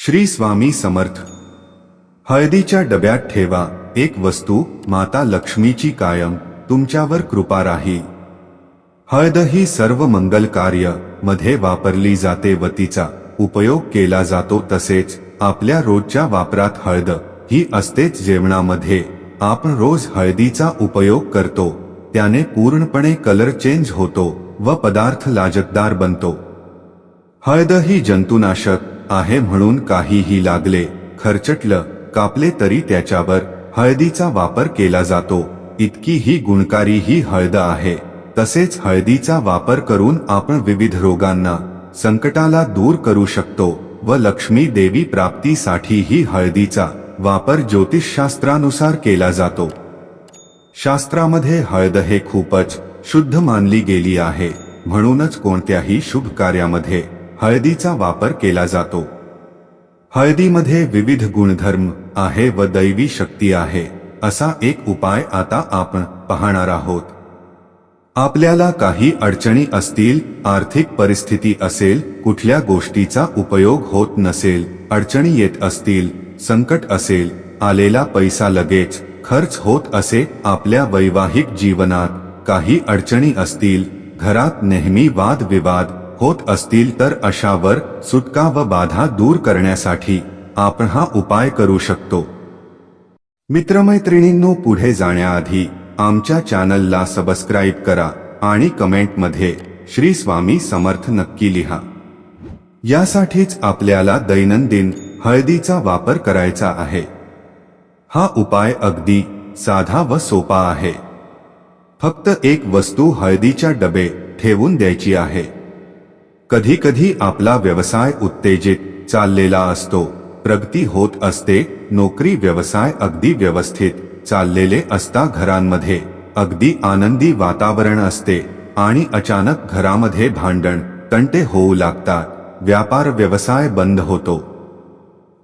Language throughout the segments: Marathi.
श्री स्वामी समर्थ. हळदीच्या डब्यात ठेवा एक वस्तू माता लक्ष्मीची कायम तुमच्यावर कृपा राही. हळद ही सर्व मंगल कार्यमध्ये वापरली जाते व तिचा उपयोग केला जातो तसेच आपल्या रोजच्या वापरात हळद ही असतेच जेवणामध्ये आपण रोज हळदीचा उपयोग करतो त्याने पूर्णपणे कलर चेंज होतो व पदार्थ लाजकदार बनतो. हळद ही जंतुनाशक आहे म्हणून काहीही लागले खरचटलं कापले तरी त्याच्यावर हळदीचा वापर केला जातो. इतकी ही गुणकारी ही हळद आहे. तसेच हळदीचा वापर करून आपण विविध रोगांना संकटाला दूर करू शकतो व लक्ष्मी देवी प्राप्तीसाठी ही हळदीचा वापर ज्योतिषशास्त्रानुसार केला जातो. शास्त्रामध्ये हळद हे खूपच शुद्ध मानली गेली आहे. म्हणूनच कोणत्याही शुभ कार्यामध्ये हळदीचा वापर केला जातो. हळदीमध्ये विविध गुणधर्म आहे व दैवी शक्ती आहे असा एक उपाय आता आपण पाहणार आहोत. आपल्याला काही अडचणी असतील आर्थिक परिस्थिती असेल कुठल्या गोष्टीचा उपयोग होत नसेल अडचणी येत असतील संकट असेल आलेला पैसा लगेच खर्च होत असे आपल्या वैवाहिक जीवनात काही अडचणी असतील घरात नेहमी वाद विवाद होत असतील तर अशावर सुटका व बाधा दूर करण्यासाठी आपण हा उपाय करू शकतो. मित्रमैत्रिणींनो पुढे जाण्याआधी आमच्या चॅनलला सबस्क्राईब करा आणि कमेंटमध्ये श्री स्वामी समर्थ नक्की लिहा. यासाठीच आपल्याला दैनंदिन हळदीचा वापर करायचा आहे. हा उपाय अगदी साधा व सोपा आहे. फक्त एक वस्तू हळदीच्या डबे ठेवून द्यायची आहे. कधी कधी आपला व्यवसाय उत्तेजित चाललेला असतो. प्रगती होत असते नोकरी व्यवसाय अगदी व्यवस्थित चाललेले असता घरांमध्ये. अगदी आनंदी वातावरण असते आणि अचानक घरामध्ये भांडण तंटे होऊ लागतात. व्यापार व्यवसाय बंद होतो.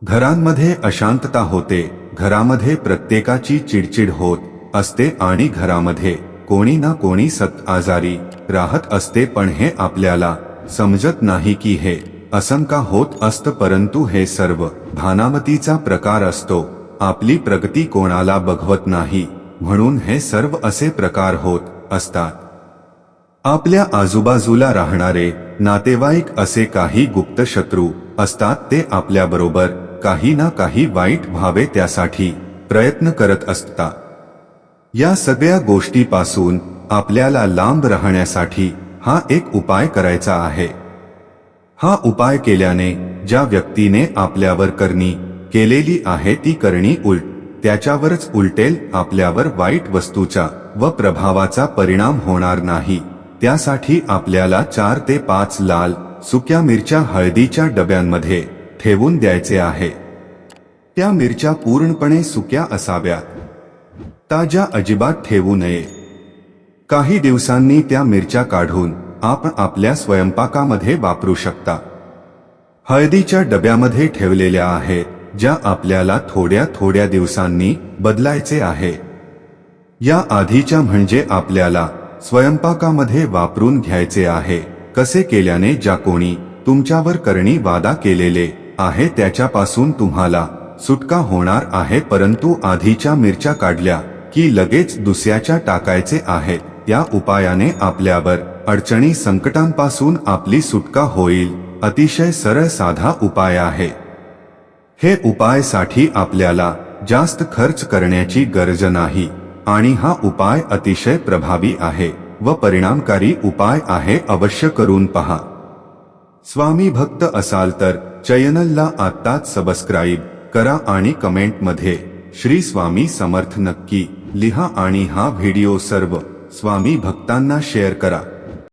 घरांमध्ये अशांतता होते. घरामध्ये प्रत्येकाची चिडचिड होत असते आणि घरामध्ये कोणी ना कोणी सत आजारी राहत असते पण हे आपल्याला समजत नाही की हे असंका होत असत परंतु हे सर्व भानामतीचा प्रकार असतो. आपली प्रगती कोणाला बघवत नाही म्हणून हे सर्व असे प्रकार होत असतात. आपल्या आजूबाजूला राहणारे नातेवाईक असे काही गुप्त शत्रू असतात ते आपल्याबरोबर काही ना काही वाईट व्हावे त्यासाठी प्रयत्न करत असतात. या सगळ्या गोष्टीपासून आपल्याला लांब राहण्यासाठी हा एक उपाय करायचा आहे. हा उपाय केल्याने ज्या व्यक्तीने आपल्यावर करणी केलेली आहे ती करणी उलट त्याच्यावरच उलटेल आपल्यावर वाईट वस्तूचा व प्रभावाचा परिणाम होणार नाही. त्यासाठी आपल्याला चार ते पाच लाल सुक्या मिरच्या हळदीच्या डब्यांमध्ये ठेवून द्यायचे आहे. त्या मिरच्या पूर्णपणे सुक्या असाव्यात. ताज्या अजिबात ठेवू नये. काही दिवसांनी त्या मिरच्या काढून आपण आपल्या स्वयंपाकामध्ये वापरू शकता. हळदीच्या डब्यामध्ये ठेवलेल्या आहेत ज्या आपल्याला थोड्या थोड्या दिवसांनी बदलायचे आहे. या आधीच्या म्हणजे आपल्याला स्वयंपाकामध्ये वापरून घ्यायचे आहे कसे केल्याने ज्या कोणी तुमच्यावर करणी वादा केलेले आहे त्याच्यापासून तुम्हाला सुटका होणार आहे परंतु आधीच्या मिरच्या काढल्या की लगेच दुसऱ्याच्या टाकायचे आहेत. त्या उपायाने आपल्यावर अडचणी संकटांपासून आपली सुटका होईल. अतिशय सरळ साधा उपाय आहे. हे उपायसाठी आपल्याला जास्त खर्च करण्याची गरज नाही. आणि हा उपाय अतिशय प्रभावी आहे व परिणामकारी उपाय आहे अवश्य करून पहा. स्वामी भक्त असाल तर चॅनलला आत्ताच सबस्क्राईब करा आणि कमेंटमध्ये श्री स्वामी समर्थ नक्की लिहा आणि हा व्हिडिओ सर्व स्वामी भक्तांना शेअर करा.